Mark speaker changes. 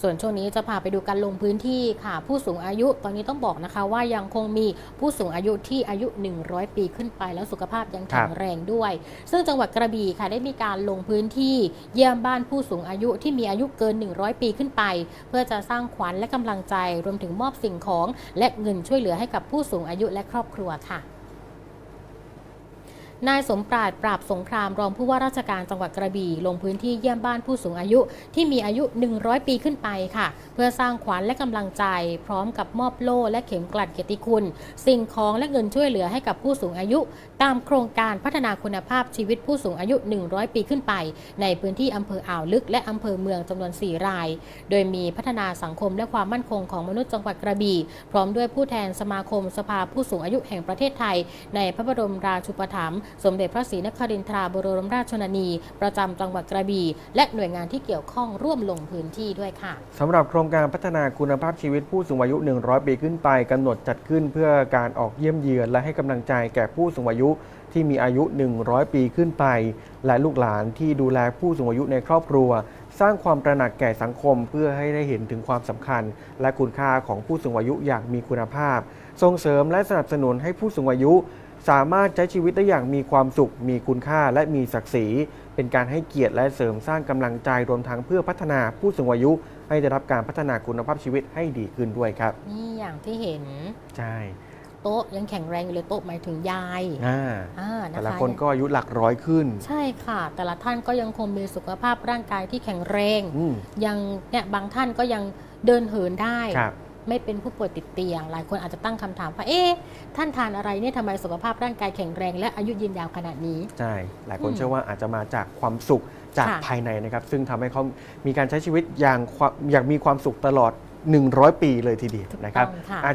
Speaker 1: ส่วนช่วงนี้จะพาไปดูการลงพื้นที่ค่ะ ผู้สูงอายุตอนนี้ต้องบอกนะคะ ว่ายังคงมีผู้สูงอายุที่อายุ 100 ปีขึ้นไป แล้วสุขภาพยังแข็งแรงด้วย ซึ่งจังหวัดกระบี่ค่ะได้มีการลงพื้นที่เยี่ยมบ้านผู้สูงอายุที่มีอายุเกิน 100 ปีขึ้นไป เพื่อจะสร้างขวัญและกำลังใจรวมถึงมอบสิ่งของ และเงินช่วยเหลือให้กับผู้สูงอายุและครอบครัวค่ะ นายสมปราดปราบสงครามรองผู้ว่าราชการจังหวัดกระบี่ลงพื้นที่เยี่ยมบ้านผู้สูงอายุ ที่มีอายุ 100 ปีขึ้นไปค่ะ เพื่อสร้างขวัญและกำลังใจ พร้อมกับมอบโล่และเข็มกลัดเกียรติคุณ สิ่งของและเงินช่วยเหลือให้กับผู้สูงอายุ ตามโครงการพัฒนาคุณภาพชีวิตผู้สูงอายุ 100 ปีขึ้นไป ในพื้นที่อำเภออ่าวลึก และอำเภอเมืองจำนวน 4 ราย โดยมีพัฒนาสังคมและความมั่นคงของมนุษย์จังหวัดกระบี่ พร้อมด้วยผู้แทนสมาคมสภาผู้สูงอายุแห่งประเทศไทย ในพระบรมราชูปถัมภ์สมเด็จพระศรีนครินทราบรมราชชนนี ประจำจังหวัดกระบี่และหน่วยงานที่เกี่ยวข้องร่วมลงพื้นที่ด้วยค่ะ
Speaker 2: สำหรับโครงการพัฒนาคุณภาพชีวิตผู้สูงอายุ 100 ปีขึ้นไปกำหนดจัดขึ้นเพื่อการออกเยี่ยมเยือนและให้กำลังใจแก่ผู้สูงอายุที่มีอายุ 100 ปีขึ้นไป และลูกหลานที่ดูแลผู้สูงอายุในครอบครัว สร้างความตระหนักแก่สังคมเพื่อให้ได้เห็นถึงความสำคัญ และคุณค่าของผู้สูงอายุอย่างมีคุณภาพ ส่งเสริมและสนับสนุนให้ผู้สูงอายุ สามารถใช้ชีวิตได้อย่างมีความสุข มีคุณค่าและมีศักดิ์ศรี เป็นการให้เกียรติและเสริมสร้างกำลังใจรวมทั้งเพื่อพัฒนาผู้สูงอายุ ให้ได้รับการพัฒนาคุณภาพชีวิตให้ดีขึ้นด้วยครับ
Speaker 1: นี่อย่างที่เห็น
Speaker 2: ใช่
Speaker 1: โต๊ะยังแข็งแรงอยู่เลยโต๊ะหมายถึงยาย
Speaker 2: อ่า
Speaker 1: อ่านะคะ
Speaker 2: แต่ละคนก็อายุหลักร้อยขึ้น
Speaker 1: ใช่ค่ะ แต่ละท่านก็ยังคงมีสุขภาพร่างกายที่แข็งแรง
Speaker 2: อืม
Speaker 1: ยังเนี่ยบางท่านก็ยังเดินเหินได้
Speaker 2: ครับ
Speaker 1: ไม่เป็นผู้ป่วยติดเตียง หลายคนอาจจะตั้งคำถามว่าเอ๊ะท่านทานอะไรเนี่ยทำไมสุขภาพร่างกายแข็งแรง และอายุยืนยาวขนาดนี้
Speaker 2: ใช่ หลายคน
Speaker 1: อืม
Speaker 2: เชื่อว่าอาจจะมาจากความสุขจาก
Speaker 1: ค่ะ
Speaker 2: ภายในนะครับ ซึ่งทำให้เขามีการใช้ชีวิตอย่างความอย่างมีความสุขตลอด 100 ปีเลยทีเดียวนะครับ
Speaker 1: ถูกต้องค่ะ
Speaker 2: อาที